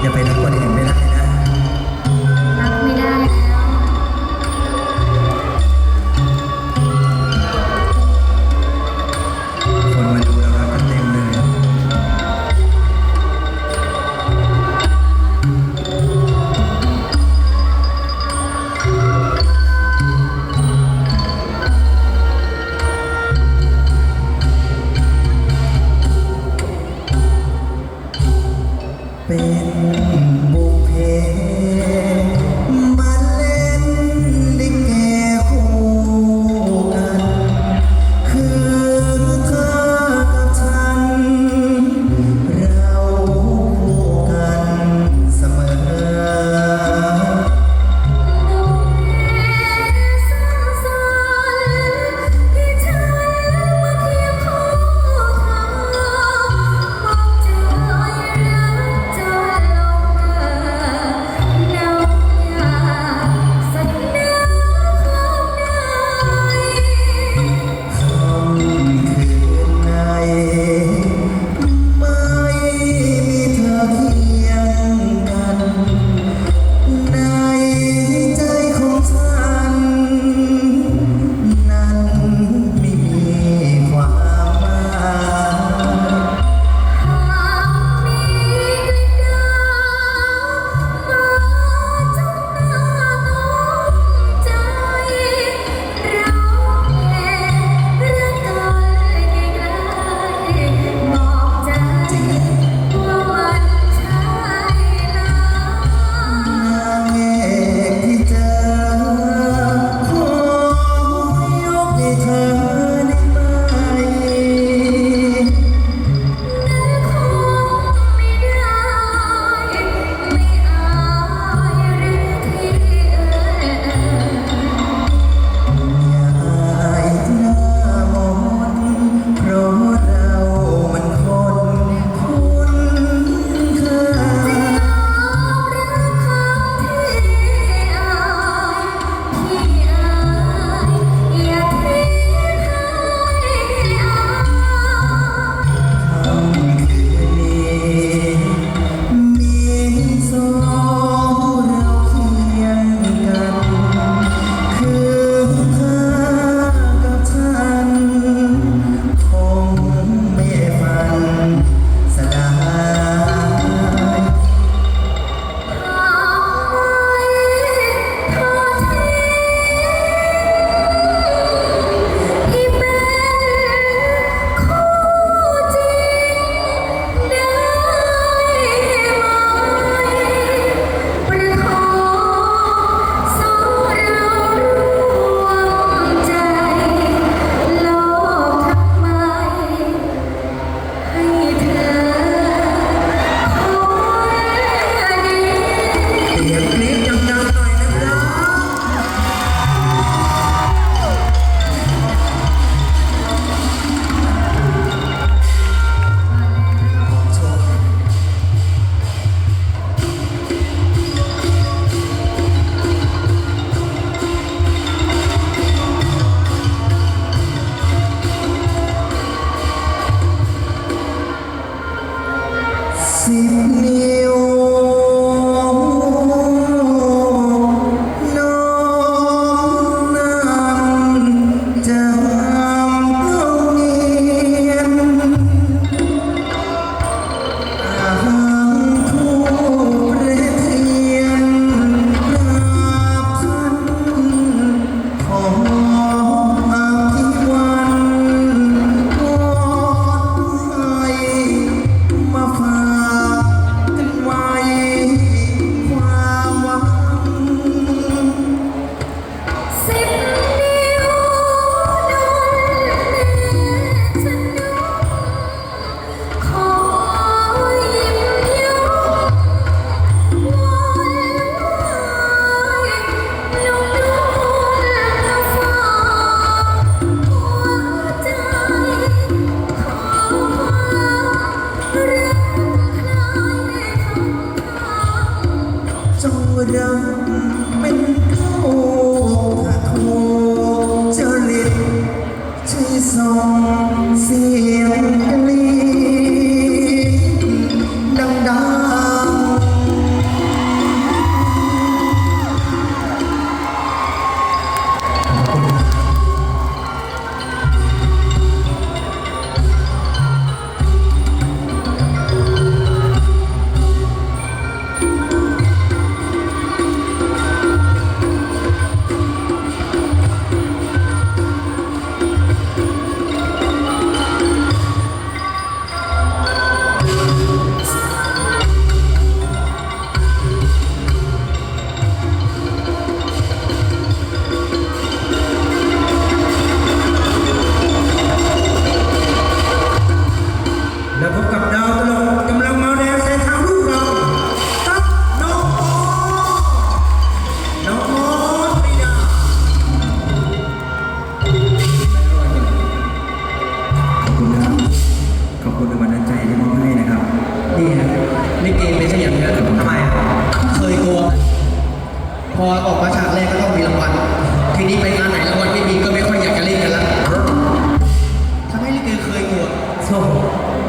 อย่าไปรักคนอื่นไม่ได้ รักเป็นเข้าโคจะเรียกใช่อง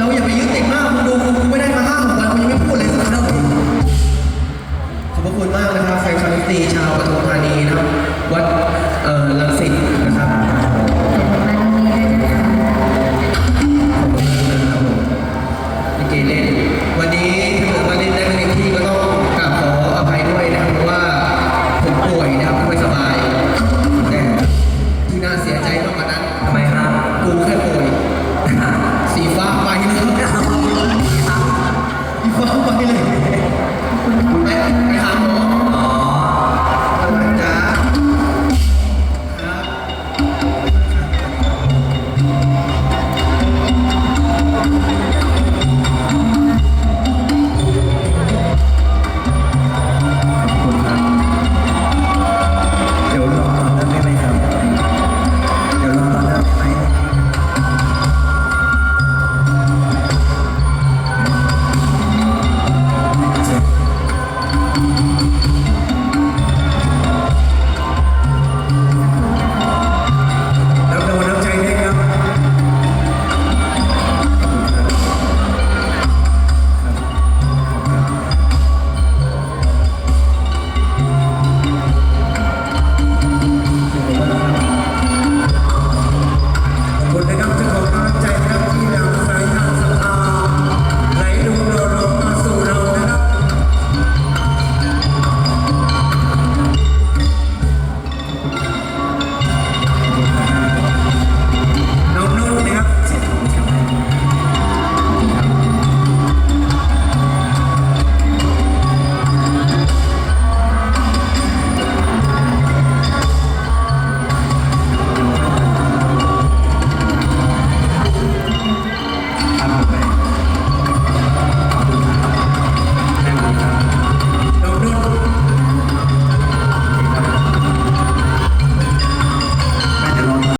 เราอย่าไปยึดติดมากคุณดูคุณไม่ได้มาห้าหกวันคุณยังไม่พูดเลยสักคำขอบพระคุณมากนะครับแฟนคลัตีชาวปทุมธานีนะครับวัดเอ่อลังสิตนะครับ